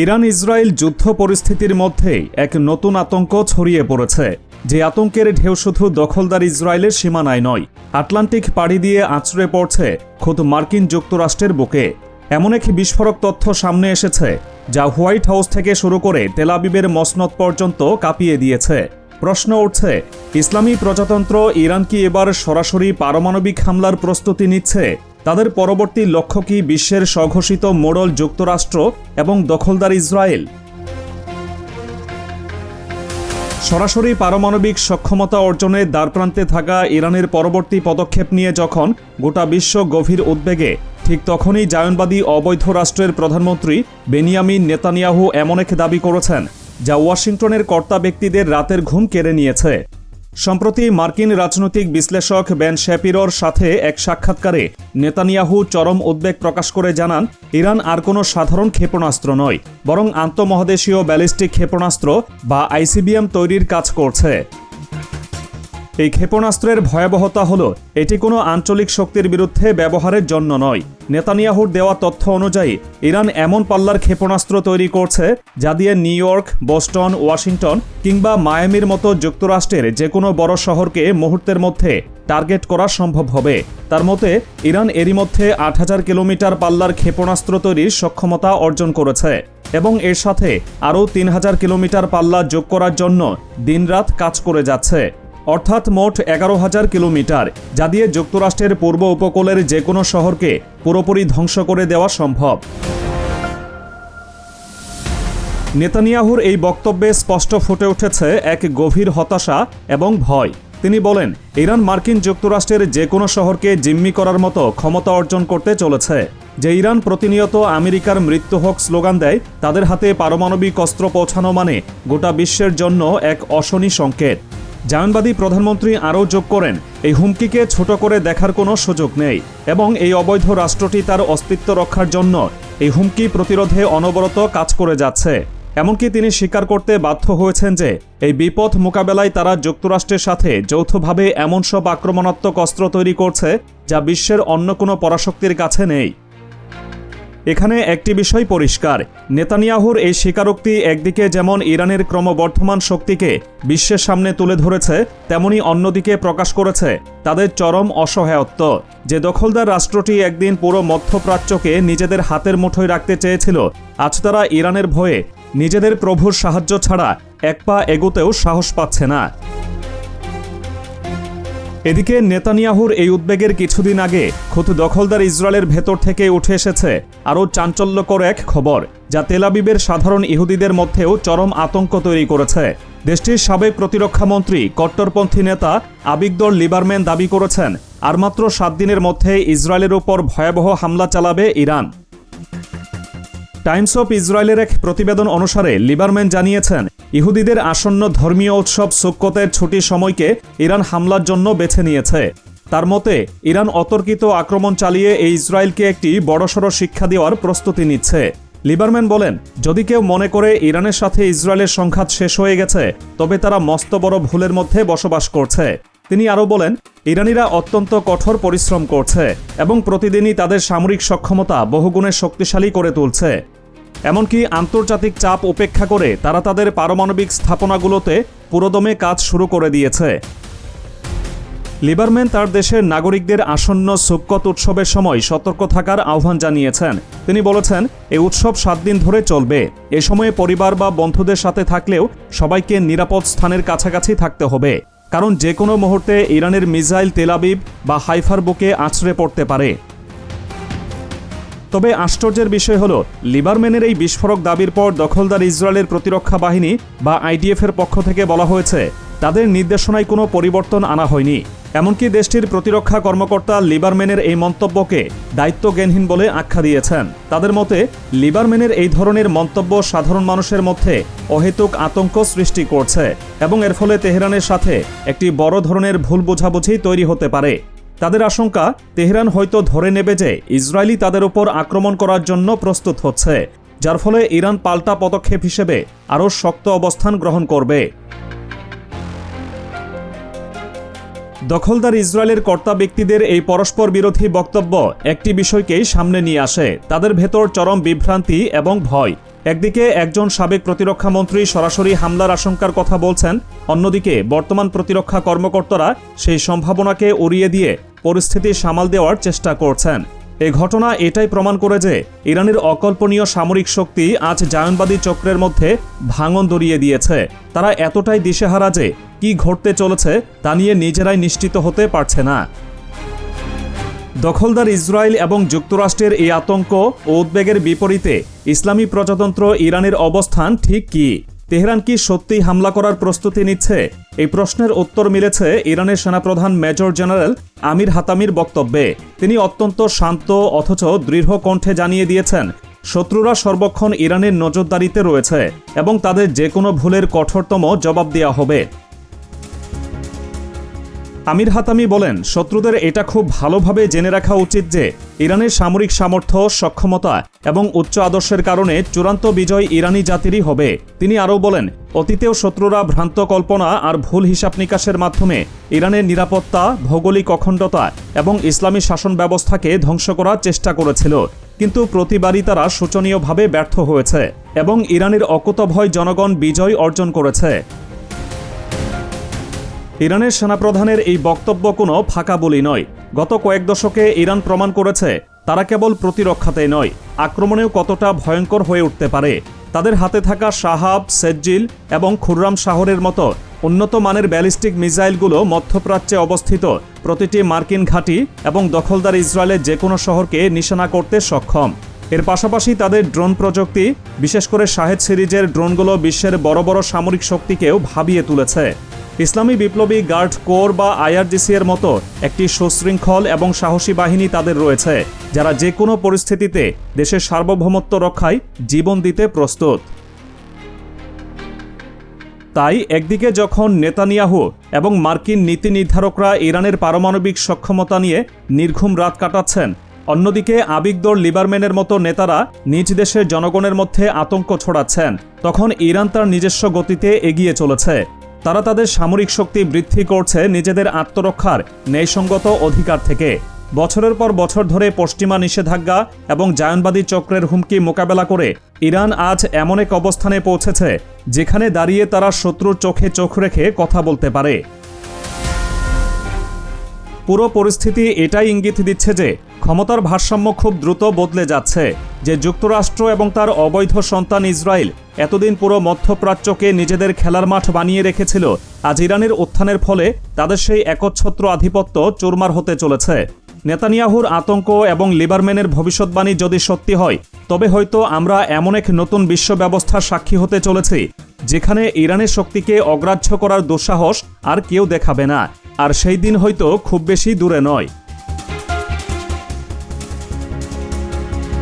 Iran Israel যুদ্ধ পরিস্থিতির মধ্যে এক নতুন আতঙ্ক ছড়িয়ে পড়েছে। যে আতঙ্কের ঢেউ শুধু দখলদার ইসরায়েলের সীমানায় নয়, আটলান্টিক পাড়ি দিয়ে আছড়ে পড়ছে খোদ মার্কিন যুক্তরাষ্ট্রের বুকে। এমন এক বিস্ফোরক তথ্য সামনে এসেছে, যা হোয়াইট হাউস থেকে শুরু করে তেলাবিবের মসনদ পর্যন্ত কাঁপিয়ে দিয়েছে। প্রশ্ন উঠছে, ইসলামী প্রজাতন্ত্র ইরান কি এবার সরাসরি পারমাণবিক হামলার প্রস্তুতি নিচ্ছে? তাদের পরবর্তী লক্ষ্য কি বিশ্বের স্বঘোষিত মোড়ল যুক্তরাষ্ট্র এবং দখলদার ইসরায়েল? সরাসরি পারমাণবিক সক্ষমতা অর্জনে দ্বারপ্রান্তে থাকা ইরানের পরবর্তী পদক্ষেপ নিয়ে যখন গোটা বিশ্ব গভীর উদ্বেগে, ঠিক তখনই জায়নবাদী অবৈধ রাষ্ট্রের প্রধানমন্ত্রী বেনিয়ামিন নেতানিয়াহু এমন এক দাবি করেছেন, যা ওয়াশিংটনের কর্তা ব্যক্তিদের রাতের ঘুম কেড়ে নিয়েছে। সম্প্রতি মার্কিন রাজনৈতিক বিশ্লেষক ব্যান শ্যাপিরোর সাথে এক সাক্ষাৎকারে নেতানিয়াহু চরম উদ্বেগ প্রকাশ করে জানান, ইরান আর কোনো সাধারণ ক্ষেপণাস্ত্র নয়, বরং আন্তঃমহাদেশীয় ব্যালিস্টিক ক্ষেপণাস্ত্র বা আইসিবিএম তৈরির কাজ করছে। এই ক্ষেপণাস্ত্রের ভয়াবহতা হল, এটি কোনো আঞ্চলিক শক্তির বিরুদ্ধে ব্যবহারের জন্য নয়। নেতানিয়াহুর দেওয়া তথ্য অনুযায়ী, ইরান এমন পাল্লার ক্ষেপণাস্ত্র তৈরি করছে যা দিয়ে নিউ ইয়র্ক, বোস্টন, ওয়াশিংটন কিংবা মায়ামির মতো যুক্তরাষ্ট্রের যে কোনো বড় শহরকে মুহূর্তের মধ্যে টার্গেট করা সম্ভব হবে। তার মতে, ইরান এরই মধ্যে আট হাজার কিলোমিটার পাল্লার ক্ষেপণাস্ত্র তৈরির সক্ষমতা অর্জন করেছে এবং এর সাথে আরও তিন হাজার কিলোমিটার পাল্লা যোগ করার জন্য দিনরাত কাজ করে যাচ্ছে। অর্থাৎ মোট এগারো হাজার কিলোমিটার, যা দিয়ে যুক্তরাষ্ট্রের পূর্ব উপকূলের যে কোনো শহরকে পুরোপুরি ধ্বংস করে দেওয়া সম্ভব। নেতানিয়াহুর এই বক্তব্যে স্পষ্ট ফুটে উঠেছে এক গভীর হতাশা এবং ভয়। তিনি বলেন, ইরান মার্কিন যুক্তরাষ্ট্রের যে কোনো শহরকে জিম্মি করার মতো ক্ষমতা অর্জন করতে চলেছে। যে ইরান প্রতিনিয়ত আমেরিকার মৃত্যু হোক স্লোগান দেয়, তাদের হাতে পারমাণবিক অস্ত্র পৌঁছানো মানে গোটা বিশ্বের জন্য এক অশনি সংকেত। জায়নবাদী প্রধানমন্ত্রী আরও যোগ করেন, এই হুমকিকে ছোট করে দেখার কোনো সুযোগ নেই। এবং এই অবৈধ রাষ্ট্রটি তার অস্তিত্ব রক্ষার জন্য এই হুমকি প্রতিরোধে অনবরত কাজ করে যাচ্ছে। এমনকি তিনি স্বীকার করতে বাধ্য হয়েছেন যে, এই বিপদ মোকাবেলায় তারা যুক্তরাষ্ট্রের সাথে যৌথভাবে এমন সব আক্রমণাত্মক অস্ত্র তৈরি করছে যা বিশ্বের অন্য কোনো পরাশক্তির কাছে নেই। এখানে একটি বিষয় পরিষ্কার। নেতানিয়াহুর এই স্বীকারোক্তি একদিকে যেমন ইরানের ক্রমবর্ধমান শক্তিকে বিশ্বের সামনে তুলে ধরেছে, তেমনি অন্যদিকে প্রকাশ করেছে তাদের চরম অসহায়ত্ব। যে দখলদার রাষ্ট্রটি একদিন পুরো মধ্যপ্রাচ্যকে নিজেদের হাতের মুঠোয় রাখতে চেয়েছিল, আজ তারা ইরানের ভয়ে নিজেদের প্রভুর সাহায্য ছাড়া এক পা এগোতেও সাহস পাচ্ছে না। এদিকে নেতানিয়াহুর এই উদ্বেগের কিছুদিন আগে খোদ দখলদার ইসরায়েলের ভেতর থেকে উঠে এসেছে আরও চাঞ্চল্যকর এক খবর, যা তেলাবিবের সাধারণ ইহুদিদের মধ্যেও চরম আতঙ্ক তৈরি করেছে। দেশটির সাবেক প্রতিরক্ষামন্ত্রী কট্টরপন্থী নেতা আবিগদর লিবারম্যান দাবি করেছেন, আর মাত্র সাত দিনের মধ্যে ইসরায়েলের উপর ভয়াবহ হামলা চালাবে ইরান। টাইমস অফ ইসরায়েলের এক প্রতিবেদন অনুসারে লিবারম্যান জানিয়েছেন, ইহুদিদের আসন্ন ধর্মীয় উৎসব সুক্কতের ছুটির সময়কে ইরান হামলার জন্য বেছে নিয়েছে। তার মতে, ইরান অতর্কিত আক্রমণ চালিয়ে এই ইসরায়েলকে একটি বড়সড় শিক্ষা দেওয়ার প্রস্তুতি নিচ্ছে। লিবারম্যান বলেন, যদি কেউ মনে করে ইরানের সাথে ইসরায়েলের সংঘাত শেষ হয়ে গেছে, তবে তারা মস্ত বড় ভুলের মধ্যে বসবাস করছে। তিনি আরও বলেন, ইরানিরা অত্যন্ত কঠোর পরিশ্রম করছে এবং প্রতিদিনই তাদের সামরিক সক্ষমতা বহুগুণে শক্তিশালী করে তুলছে। এমনকি আন্তর্জাতিক চাপ উপেক্ষা করে তারা তাদের পারমাণবিক স্থাপনাগুলোতে পুরোদমে কাজ শুরু করে দিয়েছে। লিবারম্যান তার দেশের নাগরিকদের আসন্ন সুক্কত উৎসবের সময় সতর্ক থাকার আহ্বান জানিয়েছেন। তিনি বলেছেন এই উৎসব সাত দিন ধরে চলবে। এ সময়ে পরিবার বা বন্ধুদের সাথে থাকলেও সবাইকে নিরাপদ স্থানের কাছাকাছি থাকতে হবে। কারণ যে কোনো মুহূর্তে ইরানের মিসাইল তেলাবিব বা হাইফার বুকে আছড়ে পড়তে পারে। তবে আশ্চর্যের বিষয় হল, লিবারম্যানের এই বিস্ফোরক দাবির পর দখলদার ইসরায়েলের প্রতিরক্ষা বাহিনী বা আইডিএফের পক্ষ থেকে বলা হয়েছে, তাদের নির্দেশনায় কোনো পরিবর্তন আনা হয়নি। এমনকি দেশটির প্রতিরক্ষা কর্মকর্তা লিবারম্যানের এই মন্তব্যকে দায়িত্বজ্ঞানহীন বলে আখ্যা দিয়েছেন। তাদের মতে, লিবারম্যানের এই ধরনের মন্তব্য সাধারণ মানুষের মধ্যে অহেতুক আতঙ্ক সৃষ্টি করছে এবং এর ফলে তেহরানের সাথে একটি বড় ধরনের ভুল বোঝাবুঝি তৈরি হতে পারে। তাদের আশঙ্কা, তেহরান হয়তো ধরে নেবে যে ইসরায়েলি তাদের উপর আক্রমণ করার জন্য প্রস্তুত হচ্ছে, যার ফলে ইরান পাল্টা পদক্ষেপ হিসেবে আরও শক্ত অবস্থান গ্রহণ করবে। দখলদার ইসরায়েলের কর্তা ব্যক্তিদের এই পরস্পর বিরোধী বক্তব্য একটি বিষয়কেই সামনে নিয়ে আসে, তাদের ভেতর চরম বিভ্রান্তি এবং ভয়। একদিকে একজন সাবেক প্রতিরক্ষা মন্ত্রী সরাসরি হামলার আশঙ্কার কথা বলছেন, অন্যদিকে বর্তমান প্রতিরক্ষা কর্মকর্তারা সেই সম্ভাবনাকে উড়িয়ে দিয়ে পরিস্থিতি সামাল দেওয়ার চেষ্টা করছেন। এ ঘটনা এটাই প্রমাণ করে যে ইরানের অকল্পনীয় সামরিক শক্তি আজ জায়নবাদী চক্রের মধ্যে ভাঙন দড়িয়ে দিয়েছে। তারা এতটাই দিশেহারা যে কি ঘটতে চলেছে তা নিয়ে নিজেরাই নিশ্চিত হতে পারছে না। দখলদার ইসরায়েল এবং যুক্তরাষ্ট্রের এই আতঙ্ক ও উদ্বেগের বিপরীতে ইসলামী প্রজাতন্ত্র ইরানের অবস্থান ঠিক কি? তেহরান কি সত্যিই হামলা করার প্রস্তুতি নিচ্ছে? এই প্রশ্নের উত্তর মিলেছে ইরানের সেনাপ্রধান মেজর জেনারেল আমির হাতামির বক্তব্যে। তিনি অত্যন্ত শান্ত অথচ দৃঢ় কণ্ঠে জানিয়ে দিয়েছেন, শত্রুরা সর্বক্ষণ ইরানের নজরদারিতে রয়েছে এবং তাদের যে কোনো ভুলের কঠোরতম জবাব দেওয়া হবে। আমির হাতামি বলেন, শত্রুদের এটা খুব ভালোভাবে জেনে রাখা উচিত যে ইরানের সামরিক সামর্থ্য, সক্ষমতা এবং উচ্চ আদর্শের কারণে চূড়ান্ত বিজয় ইরানি জাতিরই হবে। তিনি আরও বলেন, অতীতেও শত্রুরা ভ্রান্ত কল্পনা আর ভুল হিসাব নিকাশের মাধ্যমে ইরানের নিরাপত্তা, ভৌগোলিক অখণ্ডতা এবং ইসলামী শাসন ব্যবস্থাকে ধ্বংস করার চেষ্টা করেছিল। কিন্তু প্রতিবারই তারা শোচনীয়ভাবে ব্যর্থ হয়েছে এবং ইরানের অকুতভয় জনগণ বিজয় অর্জন করেছে। ইরানের সেনাপ্রধানের এই বক্তব্য কোনো ফাঁকা বলি নয়। গত কয়েক দশকে ইরান প্রমাণ করেছে, তারা কেবল প্রতিরক্ষাতেই নয়, আক্রমণেও কতটা ভয়ঙ্কর হয়ে উঠতে পারে। তাদের হাতে থাকা শাহাব, সেজ্জিল এবং খুররাম শাহরের মতো উন্নত মানের ব্যালিস্টিক মিসাইলগুলো মধ্যপ্রাচ্যে অবস্থিত প্রতিটি মার্কিন ঘাঁটি এবং দখলদার ইসরায়েলের যে কোনো শহরকে নিশানা করতে সক্ষম। এর পাশাপাশি তাদের ড্রোন প্রযুক্তি, বিশেষ করে শাহেদ সিরিজের ড্রোনগুলো বিশ্বের বড় বড় সামরিক শক্তিকেও ভাবিয়ে তুলেছে। ইসলামী বিপ্লবী গার্ড কোর বা আইআরজিসি এর মতো একটি সুশৃঙ্খল এবং সাহসী বাহিনী তাদের রয়েছে, যারা যে কোনো পরিস্থিতিতে দেশের সার্বভৌমত্ব রক্ষায় জীবন দিতে প্রস্তুত। তাই একদিকে যখন নেতানিয়াহু এবং মার্কিন নীতি নির্ধারকরা ইরানের পারমাণবিক সক্ষমতা নিয়ে নির্ঘুম রাত কাটাচ্ছেন, অন্যদিকে আবিগদর লিবারম্যানের মতো নেতারা নিজ দেশের জনগণের মধ্যে আতঙ্ক ছড়াচ্ছেন, তখন ইরান তার নিজস্ব গতিতে এগিয়ে চলেছে। তারা তাদের সামরিক শক্তি বৃদ্ধি করছে নিজেদের আত্মরক্ষার ন্যায়সঙ্গত অধিকার থেকে। বছরের পর বছর ধরে পশ্চিমা নিষেধাজ্ঞা এবং জায়নবাদী চক্রের হুমকি মোকাবেলা করে ইরান আজ এমন এক অবস্থানে পৌঁছেছে, যেখানে দাঁড়িয়ে তারা শত্রুর চোখে চোখ রেখে কথা বলতে পারে। পুরো পরিস্থিতি এটাই ইঙ্গিত দিচ্ছে যে ক্ষমতার ভারসাম্য খুব দ্রুত বদলে যাচ্ছে। যে যুক্তরাষ্ট্র এবং তার অবৈধ সন্তান ইসরায়েল এতদিন পুরো মধ্যপ্রাচ্যকে নিজেদের খেলার মাঠ বানিয়ে রেখেছিল, আজ ইরানের উত্থানের ফলে তাদের সেই একচ্ছত্র আধিপত্য চুরমার হতে চলেছে। নেতানিয়াহুর আতঙ্ক এবং লিবারম্যানের ভবিষ্যৎবাণী যদি সত্যি হয়, তবে হয়তো আমরা এমন এক নতুন বিশ্ব ব্যবস্থার সাক্ষী হতে চলেছি, যেখানে ইরানের শক্তিকে অগ্রাহ্য করার দুঃসাহস আর কেউ দেখাবে না, আর সেই দিন হয়তো খুব বেশি দূরে নয়।